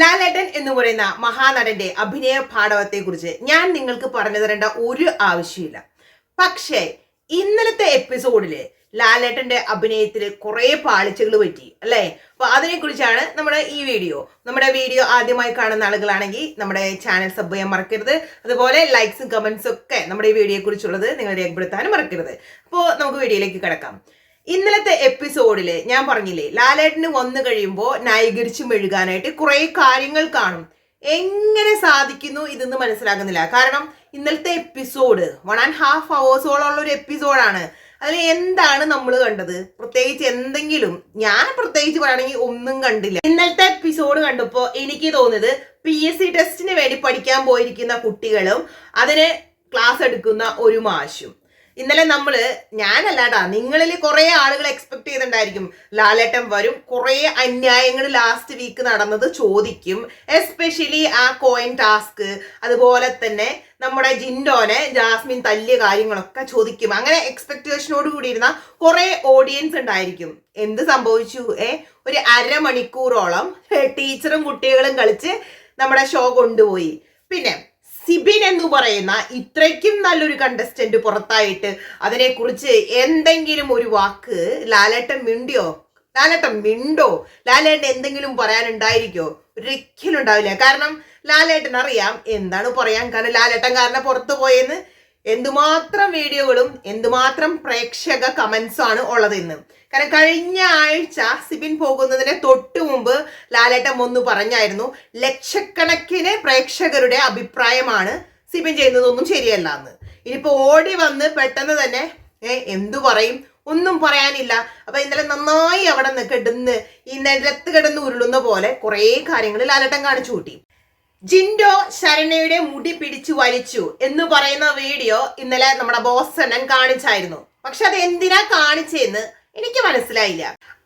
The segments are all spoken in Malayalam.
ലാലേട്ടൻ എന്ന് പറയുന്ന മഹാനടന്റെ അഭിനയ പാഠവത്തെ കുറിച്ച് ഞാൻ നിങ്ങൾക്ക് പറഞ്ഞു തരേണ്ട ഒരു ആവശ്യമില്ല. പക്ഷേ ഇന്നലത്തെ എപ്പിസോഡിൽ ലാലേട്ടന്റെ അഭിനയത്തിൽ കുറെ പാളിച്ചകൾ പറ്റി അല്ലേ? അപ്പൊ അതിനെക്കുറിച്ചാണ് നമ്മുടെ ഈ വീഡിയോ. നമ്മുടെ വീഡിയോ ആദ്യമായി കാണുന്ന ആളുകളാണെങ്കിൽ നമ്മുടെ ചാനൽ സബ് ചെയ്യാൻ മറക്കരുത്. അതുപോലെ ലൈക്സും കമന്റ്സും ഒക്കെ നമ്മുടെ ഈ വീഡിയോയെ കുറിച്ചുള്ളത് നിങ്ങൾ രേഖപ്പെടുത്താനും മറക്കരുത്. അപ്പോൾ നമുക്ക് വീഡിയോയിലേക്ക് കിടക്കാം. ഇന്നലത്തെ എപ്പിസോഡിൽ ഞാൻ പറഞ്ഞില്ലേ ലാലേട്ടന് വന്നു കഴിയുമ്പോൾ ന്യായീകരിച്ച് മെഴുകാനായിട്ട് കുറെ കാര്യങ്ങൾ കാണും. എങ്ങനെ സാധിക്കുന്നു ഇതെന്ന് മനസ്സിലാകുന്നില്ല. കാരണം ഇന്നലത്തെ എപ്പിസോഡ് വൺ ആൻഡ് ഹാഫ് അവേഴ്സോളം ഉള്ള ഒരു എപ്പിസോഡാണ് അതിൽ എന്താണ് നമ്മൾ കണ്ടത്? പ്രത്യേകിച്ച് എന്തെങ്കിലും ഞാൻ പ്രത്യേകിച്ച് പറയണമെങ്കിൽ ഒന്നും കണ്ടില്ല. ഇന്നലത്തെ എപ്പിസോഡ് കണ്ടപ്പോൾ എനിക്ക് തോന്നിയത് പി എസ് സി ടെസ്റ്റിന് വേണ്ടി പഠിക്കാൻ പോയിരിക്കുന്ന കുട്ടികളും അതിന് ക്ലാസ് എടുക്കുന്ന ഒരു മാഷും. ഇന്നലെ നമ്മൾ ഞാനല്ലാടാ നിങ്ങളിൽ കുറേ ആളുകൾ എക്സ്പെക്ട് ചെയ്തിട്ടുണ്ടായിരിക്കും. ലാലേട്ടൻ വരും കുറേ അന്യായങ്ങൾ ലാസ്റ്റ് വീക്ക് നടന്നത് ചോദിക്കും. എസ്പെഷ്യലി ആ കോയിൻ ടാസ്ക് അതുപോലെ തന്നെ നമ്മുടെ ജിൻഡോനെ ജാസ്മിൻ തല്ലിയ കാര്യങ്ങളൊക്കെ ചോദിക്കും. അങ്ങനെ എക്സ്പെക്ടേഷനോട് കൂടിയിരുന്ന കുറേ ഓഡിയൻസ് ഉണ്ടായിരിക്കും. എന്ത് സംഭവിച്ചു ഏ? ഒരു അരമണിക്കൂറോളം ടീച്ചറും കുട്ടികളും കളിച്ച് നമ്മുടെ ഷോ കൊണ്ടുപോയി. പിന്നെ സിബിൻ എന്ന് പറയുന്ന ഇത്രയ്ക്കും നല്ലൊരു കണ്ടസ്റ്റന്റ് പുറത്തായിട്ട് അതിനെക്കുറിച്ച് എന്തെങ്കിലും ഒരു വാക്ക് ലാലേട്ടൻ മിണ്ടിയോ? ലാലേട്ടൻ മിണ്ടോ? ലാലേട്ടൻ എന്തെങ്കിലും പറയാനുണ്ടായിരിക്കോ? ഒരിക്കലും ഉണ്ടാവില്ല. കാരണം ലാലേട്ടൻ അറിയാം എന്താണ് പറയാൻ കാരണം ലാലേട്ടൻ കാരണം പുറത്തു പോയെന്ന് എന്തുമാത്രം വീഡിയോകളും എന്തുമാത്രം പ്രേക്ഷക കമന്റ്സ് ആണ് ഉള്ളതെന്ന് കാരണം കഴിഞ്ഞ ആഴ്ച സിബിൻ പോകുന്നതിന് തൊട്ടു മുമ്പ് ലാലേട്ടൻ ഒന്ന് പറഞ്ഞായിരുന്നു ലക്ഷക്കണക്കിന് പ്രേക്ഷകരുടെ അഭിപ്രായമാണ് സിബിൻ ചെയ്യുന്നതൊന്നും ശരിയല്ല എന്ന്. ഇനിയിപ്പോ ഓടി വന്ന് പെട്ടെന്ന് തന്നെ എന്തു പറയും? ഒന്നും പറയാനില്ല. അപ്പൊ ഇന്നലെ നന്നായി അവിടെ നിന്ന് കിടന്ന് ഈ നിലത്ത് കിടന്ന് ഉരുളുന്ന പോലെ കുറേ കാര്യങ്ങൾ ലാലേട്ടൻ കാണിച്ചു കൂട്ടി. ജിൻഡോ ശരണയുടെ മുടി പിടിച്ചു വലിച്ചു എന്ന് പറയുന്ന വീഡിയോ ഇന്നലെ നമ്മുടെ ബോസ് എണ്ണൻ കാണിച്ചായിരുന്നു. പക്ഷെ അത് എന്തിനാ കാണിച്ചെന്ന് എനിക്ക് മനസ്സിലായില്ല.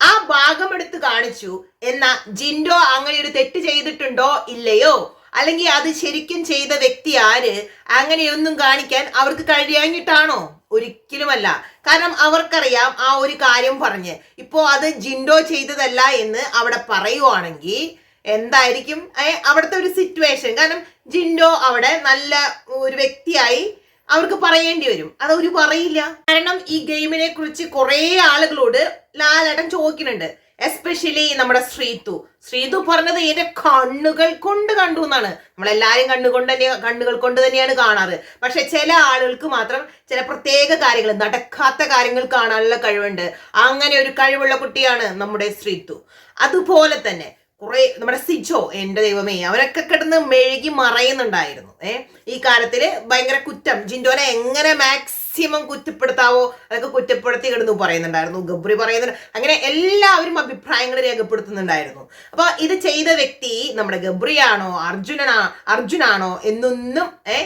ആ ഭാഗം എടുത്ത് കാണിച്ചു. എന്നാ ജിൻഡോ അങ്ങനെ ഒരു തെറ്റ് ചെയ്തിട്ടുണ്ടോ ഇല്ലയോ? അല്ലെങ്കിൽ അത് ശരിക്കും ചെയ്ത വ്യക്തി ആര്? അങ്ങനെയൊന്നും കാണിക്കാൻ അവർക്ക് കഴിയാഞ്ഞിട്ടാണോ? ഒരിക്കലുമല്ല. കാരണം അവർക്കറിയാം ആ ഒരു കാര്യം പറഞ്ഞ്. ഇപ്പോ അത് ജിൻഡോ ചെയ്തതല്ല എന്ന് അവിടെ പറയുവാണെങ്കിൽ എന്തായിരിക്കും? അവിടുത്തെ ഒരു സിറ്റുവേഷൻ കാരണം ജിൻഡോ അവിടെ നല്ല ഒരു വ്യക്തിയായി അവർക്ക് പറയേണ്ടി വരും. അത് അവർ പറയില്ല. കാരണം ഈ ഗെയിമിനെ കുറിച്ച് കുറേ ആളുകളോട് ലാലേട്ടൻ ചോദിക്കുന്നുണ്ട്. എസ്പെഷ്യലി നമ്മുടെ ശ്രീതു. ശ്രീതു പറഞ്ഞത് എന്റെ കണ്ണുകൾ കൊണ്ട് കണ്ടു എന്നാണ്. നമ്മളെല്ലാരും കണ്ണുകൊണ്ട് തന്നെ കണ്ണുകൾ കൊണ്ട് തന്നെയാണ് കാണാറ്. പക്ഷെ ചില ആളുകൾക്ക് മാത്രം ചില പ്രത്യേക കാര്യങ്ങൾ നടക്കാത്ത കാര്യങ്ങൾ കാണാനുള്ള കഴിവുണ്ട്. അങ്ങനെ ഒരു കഴിവുള്ള കുട്ടിയാണ് നമ്മുടെ ശ്രീതു. അതുപോലെ തന്നെ കുറെ നമ്മുടെ സിജോ എന്റെ ദൈവമേ അവരൊക്കെ കിടന്ന് മെഴുകി മറയുന്നുണ്ടായിരുന്നു. ഏഹ് ഈ കാലത്തിൽ ഭയങ്കര കുറ്റം. ജിൻഡോനെ എങ്ങനെ മാക്സിമം കുറ്റപ്പെടുത്താവോ? അതൊക്കെ കുറ്റപ്പെടുത്തി കിടന്നു പറയുന്നുണ്ടായിരുന്നു. ഗബ്രി പറയുന്നുണ്ട്. അങ്ങനെ എല്ലാവരും അഭിപ്രായങ്ങൾ രേഖപ്പെടുത്തുന്നുണ്ടായിരുന്നു. അപ്പൊ ഇത് ചെയ്ത വ്യക്തി നമ്മുടെ ഗബ്രിയാണോ അർജുനനാ അർജുനാണോ എന്നൊന്നും ഏ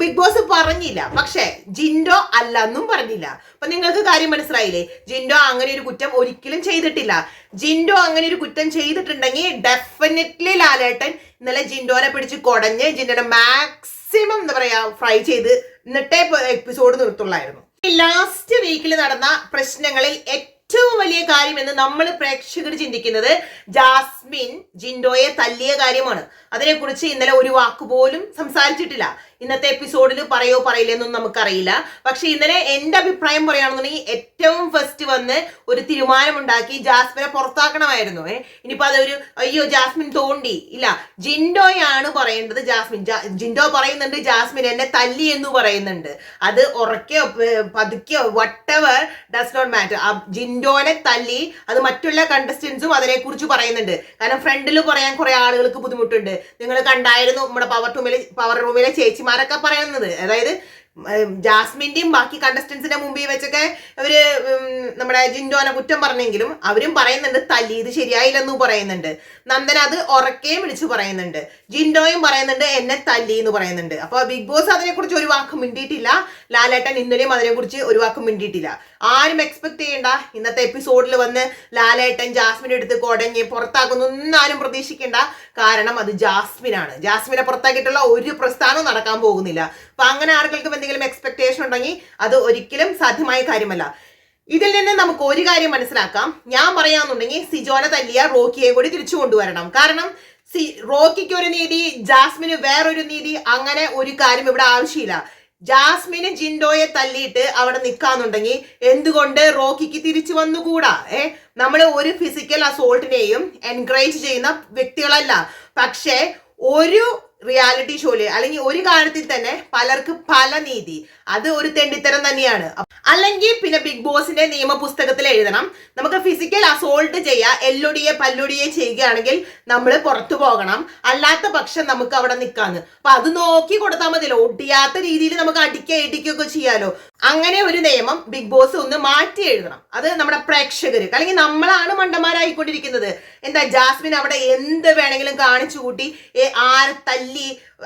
ബിഗ് ബോസ് പറഞ്ഞില്ല. പക്ഷെ ജിൻഡോ അല്ല എന്നും പറഞ്ഞില്ല. അപ്പൊ നിങ്ങൾക്ക് കാര്യം മനസ്സിലായില്ലേ? ജിൻഡോ അങ്ങനെ ഒരു കുറ്റം ഒരിക്കലും ചെയ്തിട്ടില്ല. ജിൻഡോ അങ്ങനെ ഒരു കുറ്റം ചെയ്തിട്ടുണ്ടെങ്കിൽ ഡെഫിനറ്റ്ലി ലാലേട്ടൻ ഇന്നലെ ജിൻഡോനെ പിടിച്ച് കൊടഞ്ഞ് ജിൻഡോനെ മാക്സിമം എന്താ പറയാ ഫ്രൈ ചെയ്ത് എന്നിട്ടേ എപ്പിസോഡ് നിർത്തുള്ളായിരുന്നു. ലാസ്റ്റ് വീക്കിൽ നടന്ന പ്രശ്നങ്ങളിൽ ഏറ്റവും വലിയ കാര്യം എന്ന് നമ്മൾ പ്രേക്ഷകർ ചിന്തിക്കുന്നത് ജാസ്മിൻ ജിൻഡോയെ തല്ലിയ കാര്യമാണ്. അതിനെക്കുറിച്ച് ഇന്നലെ ഒരു വാക്ക് പോലും സംസാരിച്ചിട്ടില്ല. ഇന്നത്തെ എപ്പിസോഡിൽ പറയോ പറയില്ലെന്നൊന്നും നമുക്കറിയില്ല. പക്ഷെ ഇന്നലെ എന്റെ അഭിപ്രായം പറയുകയാണെന്നുണ്ടെങ്കിൽ ഏറ്റവും ഫസ്റ്റ് വന്ന് ഒരു തീരുമാനമുണ്ടാക്കി ജാസ്മിനെ പുറത്താക്കണമായിരുന്നു. ഏ ഇനിയിപ്പോ അതൊരു അയ്യോ ജാസ്മിൻ തോണ്ടി. ഇല്ല ജിൻഡോയാണ് പറയേണ്ടത് ജാസ്മിൻ. ജിൻഡോ പറയുന്നുണ്ട് ജാസ്മിൻ എന്നെ തല്ലി എന്ന് പറയുന്നുണ്ട്. അത് ഉറക്കയോ പതുക്കെയോ വട്ടവർ ഡസ് നോട്ട് മാറ്റർ ജിൻഡോനെ തല്ലി അത് മറ്റുള്ള കണ്ടസ്റ്റൻസും അതിനെക്കുറിച്ച് പറയുന്നുണ്ട്. കാരണം ഫ്രണ്ടിൽ പറയാൻ കുറെ ആളുകൾക്ക് ബുദ്ധിമുട്ടുണ്ട്. നിങ്ങൾ കണ്ടായിരുന്നു നമ്മുടെ പവർ റൂമിലെ പവർ റൂമിലെ ചേച്ചിമാരൊക്കെ പറയുന്നത്. അതായത് ജാസ്മിന്റെയും ബാക്കി കണ്ടസ്റ്റൻസിന്റെ മുമ്പിൽ വെച്ചൊക്കെ അവർ നമ്മുടെ ജിൻഡോനെ കുറ്റം പറഞ്ഞെങ്കിലും അവരും പറയുന്നുണ്ട് തല്ലി ഇത് ശരിയായില്ലെന്നും പറയുന്നുണ്ട്. നന്ദന അത് ഉറക്കെയും വിളിച്ചു പറയുന്നുണ്ട്. ജിൻഡോയും പറയുന്നുണ്ട് എന്നെ തല്ലി എന്ന് പറയുന്നുണ്ട്. അപ്പോൾ ബിഗ് ബോസ് അതിനെക്കുറിച്ച് ഒരു വാക്ക് മിണ്ടിയിട്ടില്ല. ലാലേട്ടൻ ഇന്നലെയും അതിനെക്കുറിച്ച് ഒരു വാക്ക് മിണ്ടിയിട്ടില്ല. ആരും എക്സ്പെക്ട് ചെയ്യണ്ട. ഇന്നത്തെ എപ്പിസോഡിൽ വന്ന് ലാലേട്ടൻ ജാസ്മിനെ എടുത്ത് കൊടഞ്ഞ് പുറത്താക്കുന്നു ഒന്നും ആരും പ്രതീക്ഷിക്കേണ്ട. കാരണം അത് ജാസ്മിനാണ്. ജാസ്മിനെ പുറത്താക്കിയിട്ടുള്ള ഒരു പ്രസ്ഥാനവും നടക്കാൻ പോകുന്നില്ല. അപ്പൊ അങ്ങനെ ആർക്കെങ്കിലും എന്തെങ്കിലും എക്സ്പെക്ടേഷൻ ഉണ്ടെങ്കിൽ അത് ഒരിക്കലും സാധ്യമായ കാര്യമല്ല. ഇതിൽ നിന്ന് നമുക്ക് ഒരു കാര്യം മനസ്സിലാക്കാം. ഞാൻ പറയാന്നുണ്ടെങ്കിൽ സിജോനെ തല്ലിയ റോക്കിയെ കൂടി തിരിച്ചു കൊണ്ടുവരണം. കാരണം സി റോക്കിക്ക് ഒരു നീതി ജാസ്മിന് വേറൊരു നീതി അങ്ങനെ ഒരു കാര്യം ഇവിടെ ആവശ്യമില്ല. ജാസ്മിന് ജിൻഡോയെ തല്ലിയിട്ട് അവിടെ നിൽക്കാന്നുണ്ടെങ്കിൽ എന്തുകൊണ്ട് റോക്കിക്ക് തിരിച്ചു വന്നുകൂടാ? ഏ നമ്മൾ ഒരു ഫിസിക്കൽ അസോൾട്ടിനെയും എൻകറേജ് ചെയ്യുന്ന വ്യക്തികളല്ല. പക്ഷേ ഒരു റിയാലിറ്റി ഷോയിൽ അല്ലെങ്കിൽ ഒരു കാര്യത്തിൽ തന്നെ പലർക്ക് പല നീതി. അത് ഒരു തെണ്ടിത്തരം തന്നെയാണ്. അല്ലെങ്കിൽ പിന്നെ ബിഗ് ബോസിന്റെ നിയമപുസ്തകത്തിൽ എഴുതണം. നമുക്ക് ഫിസിക്കൽ അസോൾട്ട് ചെയ്യുക എല്ലൊടിയെ പല്ലൊടിയെ ചെയ്യുകയാണെങ്കിൽ നമ്മൾ പുറത്തു പോകണം. അല്ലാത്ത പക്ഷം നമുക്ക് അവിടെ നിൽക്കാന്ന് അപ്പൊ അത് നോക്കി കൊടുത്താൽ മതിയല്ലോ. ഒടിയാത്ത രീതിയിൽ നമുക്ക് അടിക്കുക ഇടിക്കുകയൊക്കെ ചെയ്യാലോ. അങ്ങനെ ഒരു നിയമം ബിഗ് ബോസ് ഒന്ന് മാറ്റി എഴുതണം. അത് നമ്മുടെ പ്രേക്ഷകർ അല്ലെങ്കിൽ നമ്മളാണ് മണ്ടന്മാരായിക്കൊണ്ടിരിക്കുന്നത്. എന്താ ജാസ്മിൻ അവിടെ എന്ത് വേണമെങ്കിലും കാണിച്ചു കൂട്ടി ആരെ തല്ലി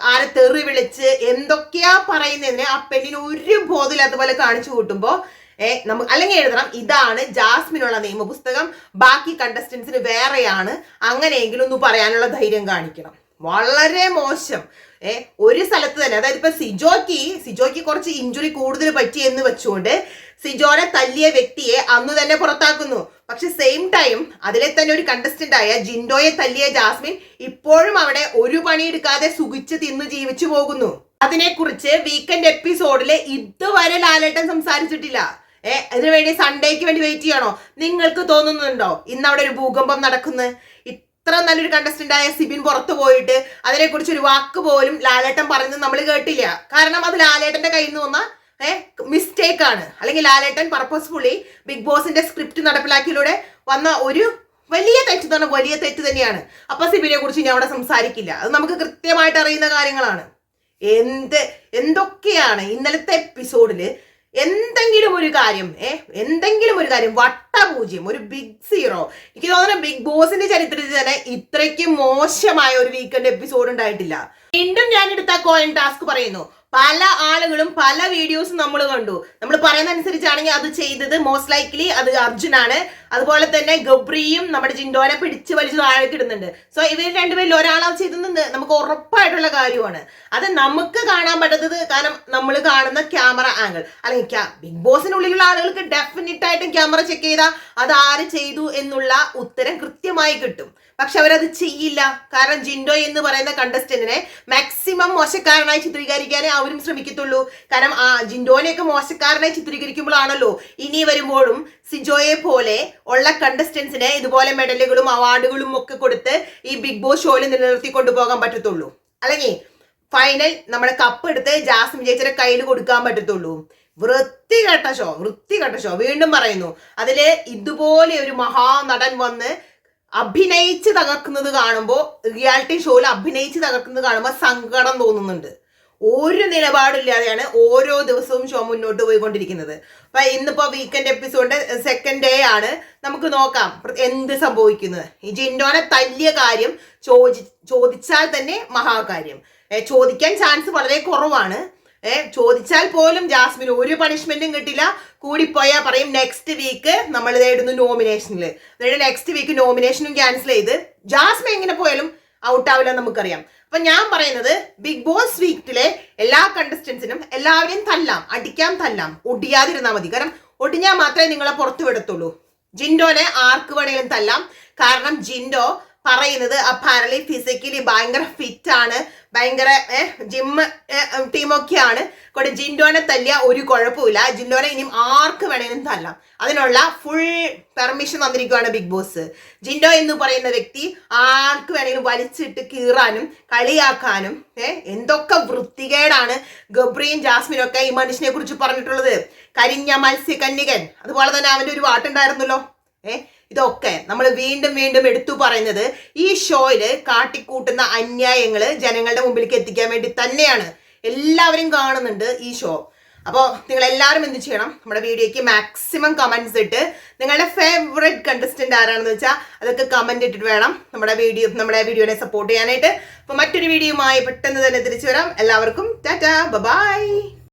ആരെ തെറി വിളിച്ച് എന്തൊക്കെയാ പറയുന്നതിന് ആ പെണ്ണിന് ഒരു ബോധം അതുപോലെ കാണിച്ചു കൂട്ടുമ്പോ ഏ നമുക്ക് അല്ലെങ്കിൽ എഴുതണം ഇതാണ് ജാസ്മിനുള്ള നിയമപുസ്തകം. ബാക്കി കണ്ടസ്റ്റൻസിന് വേറെയാണ്. അങ്ങനെയെങ്കിലും ഒന്ന് പറയാനുള്ള ധൈര്യം കാണിക്കണം. വളരെ മോശം. ഏ ഒരു സ്ഥലത്ത് തന്നെ അതായത് ഇപ്പൊ സിജോക്ക് സിജോക്ക് കുറച്ച് ഇഞ്ചുറി കൂടുതൽ പറ്റി എന്ന് വെച്ചുകൊണ്ട് സിജോനെ തല്ലിയ വ്യക്തിയെ അന്ന് തന്നെ പുറത്താക്കുന്നു. പക്ഷെ സെയിം ടൈം അതിലെ തന്നെ ഒരു കണ്ടസ്റ്റന്റ് ആയ ജിൻഡോയെ തല്ലിയ ജാസ്മിൻ ഇപ്പോഴും അവിടെ ഒരു പണിയെടുക്കാതെ സുഖിച്ച് തിന്ന് ജീവിച്ചു പോകുന്നു. അതിനെക്കുറിച്ച് വീക്കെൻഡ് എപ്പിസോഡിൽ ഇതുവരെ ലാലേട്ടൻ സംസാരിച്ചിട്ടില്ല. ഏ അതിനു വേണ്ടി സൺഡേക്ക് വേണ്ടി വെയിറ്റ് ചെയ്യണോ? നിങ്ങൾക്ക് തോന്നുന്നുണ്ടോ? ഇന്ന് അവിടെ ഒരു ഭൂകമ്പം നടക്കുന്നു? ഇത്ര നല്ലൊരു കണ്ടസ്റ്റന്റ് ആയ സിബിൻ പുറത്തു പോയിട്ട് അതിനെക്കുറിച്ച് ഒരു വാക്ക് പോലും ലാലേട്ടൻ പറയുന്നത് നമ്മൾ കേട്ടില്ല. കാരണം അത് ലാലേട്ടന്റെ കയ്യിൽ നിന്ന് വന്ന മിസ്റ്റേക്ക് ആണ്. അല്ലെങ്കിൽ ലാലേട്ടൻ പർപ്പസ്ഫുള്ളി ബിഗ് ബോസിന്റെ സ്ക്രിപ്റ്റ് നടപ്പിലാക്കിയിലൂടെ വന്ന ഒരു വലിയ തെറ്റ് തന്നെ വലിയ തെറ്റ് തന്നെയാണ്. അപ്പൊ സിബിനെ കുറിച്ച് ഞാൻ അവിടെ സംസാരിക്കില്ല. അത് നമുക്ക് കൃത്യമായിട്ട് അറിയുന്ന കാര്യങ്ങളാണ്. എന്ത് എന്തൊക്കെയാണ് ഇന്നലത്തെ എപ്പിസോഡിൽ എന്തെങ്കിലും ഒരു കാര്യം ഏ എന്തെങ്കിലും ഒരു കാര്യം വട്ടപൂജ്യം ഒരു ബിഗ് സീറോ എനിക്ക് തോന്നുന്നു ബിഗ് ബോസിന്റെ ചരിത്രത്തിൽ തന്നെ ഇത്രയ്ക്ക് മോശമായ ഒരു വീക്കെൻഡ് എപ്പിസോഡ് ഉണ്ടായിട്ടില്ല. വീണ്ടും ഞാൻ എടുത്ത കോയിൻ ടാസ്ക് പറയുന്നു. പല ആളുകളും പല വീഡിയോസും നമ്മൾ കണ്ടു. നമ്മൾ പറയുന്ന അനുസരിച്ചാണെങ്കിൽ അത് ചെയ്തത് മോസ്റ്റ് ലൈക്ലി അത് അർജുനാണ്. അതുപോലെ തന്നെ ഗബ്രിയും നമ്മുടെ ജിൻഡോനെ പിടിച്ച് വലിച്ചു താഴേക്ക് ഇടുന്നുണ്ട്. സോ ഇവർ രണ്ടുപേരിൽ ഒരാളാ ചെയ്തെന്ന് നമുക്ക് ഉറപ്പായിട്ടുള്ള കാര്യമാണ്. അത് നമുക്ക് കാണാൻ പറ്റുന്നത് കാരണം നമ്മൾ കാണുന്ന ക്യാമറ ആംഗിൾ അല്ലെങ്കിൽ ബിഗ് ബോസിനുള്ളിലുള്ള ആളുകൾക്ക് ഡെഫിനറ്റ് ആയിട്ടും ക്യാമറ ചെക്ക് ചെയ്താൽ അത് ആര് ചെയ്തു എന്നുള്ള ഉത്തരം കൃത്യമായി കിട്ടും. പക്ഷെ അവരത് ചെയ്യില്ല. കാരണം ജിൻഡോ എന്ന് പറയുന്ന കണ്ടസ്റ്റന്റിനെ മാക്സിമം മോശക്കാരനായി ചിത്രീകരിക്കാനേ അവരും ശ്രമിക്കത്തുള്ളൂ. കാരണം ആ ജിൻഡോനെയൊക്കെ മോശക്കാരനായി ചിത്രീകരിക്കുമ്പോഴാണല്ലോ ഇനി വരുമ്പോഴും സിജോയെ പോലെ ഉള്ള കണ്ടസ്റ്റൻസിനെ ഇതുപോലെ മെഡലുകളും അവാർഡുകളും ഒക്കെ കൊടുത്ത് ഈ ബിഗ് ബോസ് ഷോയിൽ നിലനിർത്തി കൊണ്ടുപോകാൻ പറ്റത്തുള്ളൂ. അല്ലെങ്കിൽ ഫൈനൽ നമ്മുടെ കപ്പ് എടുത്ത് ജാസ്മിൻ ചേച്ചിയുടെ കയ്യിൽ കൊടുക്കാൻ പറ്റത്തുള്ളൂ. വൃത്തികെട്ട ഷോ വൃത്തികെട്ട ഷോ വീണ്ടും പറയുന്നു അതിൽ ഇതുപോലെ ഒരു മഹാനടൻ വന്ന് അഭിനയിച്ച് തകർക്കുന്നത് കാണുമ്പോൾ റിയാലിറ്റി ഷോയിൽ അഭിനയിച്ച് തകർക്കുന്നത് കാണുമ്പോൾ സങ്കടം തോന്നുന്നുണ്ട്. ഒരു നിലപാടില്ലാതെയാണ് ഓരോ ദിവസവും ഷോ മുന്നോട്ട് പോയിക്കൊണ്ടിരിക്കുന്നത്. അപ്പൊ ഇന്നിപ്പോ വീക്കെൻഡ് എപ്പിസോഡിന്റെ സെക്കൻഡ് ഡേ ആണ്. നമുക്ക് നോക്കാം എന്ത് സംഭവിക്കുന്നത്. ഈ ജിൻഡോനെ തല്ലിയ കാര്യം ചോദി ചോദിച്ചാൽ തന്നെ മഹാകാര്യം. ചോദിക്കാൻ ചാൻസ് വളരെ കുറവാണ്. ഏ ചോദിച്ചാൽ പോലും ജാസ്മിന് ഒരു പണിഷ്മെന്റും കിട്ടില്ല. കൂടിപ്പോയാൽ പറയും നെക്സ്റ്റ് വീക്ക് നമ്മൾ ഇതായിരുന്നു നോമിനേഷനിൽ അതായത് നെക്സ്റ്റ് വീക്ക് നോമിനേഷനും ക്യാൻസൽ ചെയ്ത് ജാസ്മിൻ എങ്ങനെ പോയാലും ഔട്ട് ആവില്ല നമുക്കറിയാം. അപ്പൊ ഞാൻ പറയുന്നത് ബിഗ് ബോസ് വീക്കിലെ എല്ലാ കണ്ടസ്റ്റൻസിനും എല്ലാവരെയും തല്ലാം അടിക്കാൻ തല്ലാം ഒടിയാതിരുന്നാൽ മതി. കാരണം ഒടിഞ്ഞാൽ മാത്രമേ നിങ്ങളെ പുറത്തു വിടത്തുള്ളൂ. ജിൻഡോനെ ആർക്ക് വേണേലും തല്ലാം. കാരണം ജിൻഡോ പറയുന്നത്. അപ്പാരലി ഫിസിക്കലി ഭയങ്കര ഫിറ്റ് ആണ്. ഭയങ്കര ജിമ്മ് ടീമൊക്കെയാണ് കൂടെ ജിൻഡോനെ തല്ലിയ ഒരു കുഴപ്പമില്ല ജിൻഡോനെ ഇനിയും ആർക്ക് വേണേലും തല്ലാം. അതിനുള്ള ഫുൾ പെർമിഷൻ തന്നിരിക്കുകയാണ് ബിഗ് ബോസ് ജിൻഡോ എന്ന് പറയുന്ന വ്യക്തി ആർക്ക് വേണേലും വലിച്ചിട്ട് കീറാനും കളിയാക്കാനും എന്തൊക്കെ വൃത്തികേടാണ് ഗബ്രിയും ജാസ്മിനും ഒക്കെ ഈ മനുഷ്യനെ കുറിച്ച് പറഞ്ഞിട്ടുള്ളത്. കരിഞ്ഞ മത്സ്യകന്യകൻ. അതുപോലെ തന്നെ അവന്റെ ഒരു പാട്ടുണ്ടായിരുന്നല്ലോ ഏ? ഇതൊക്കെ നമ്മൾ വീണ്ടും വീണ്ടും എടുത്തു പറയുന്നത് ഈ ഷോയിൽ കാട്ടിക്കൂട്ടുന്ന അന്യായങ്ങൾ ജനങ്ങളുടെ മുമ്പിലേക്ക് എത്തിക്കാൻ വേണ്ടി തന്നെയാണ്. എല്ലാവരും കാണുന്നുണ്ട് ഈ ഷോ. അപ്പോൾ നിങ്ങൾ എല്ലാവരും എന്ത് ചെയ്യണം? നമ്മുടെ വീഡിയോയ്ക്ക് മാക്സിമം കമന്റ്സ് ഇട്ട് നിങ്ങളുടെ ഫേവറേറ്റ് കണ്ടസ്റ്റന്റ് ആരാണെന്ന് വെച്ചാൽ അതൊക്കെ കമന്റ് ഇട്ടിട്ട് വേണം നമ്മുടെ വീഡിയോ നമ്മുടെ വീഡിയോനെ സപ്പോർട്ട് ചെയ്യാനായിട്ട്. അപ്പോൾ മറ്റൊരു വീഡിയോയുമായി പെട്ടെന്ന് തന്നെ തിരിച്ചു വരാം. എല്ലാവർക്കും ടാറ്റാ. ബൈ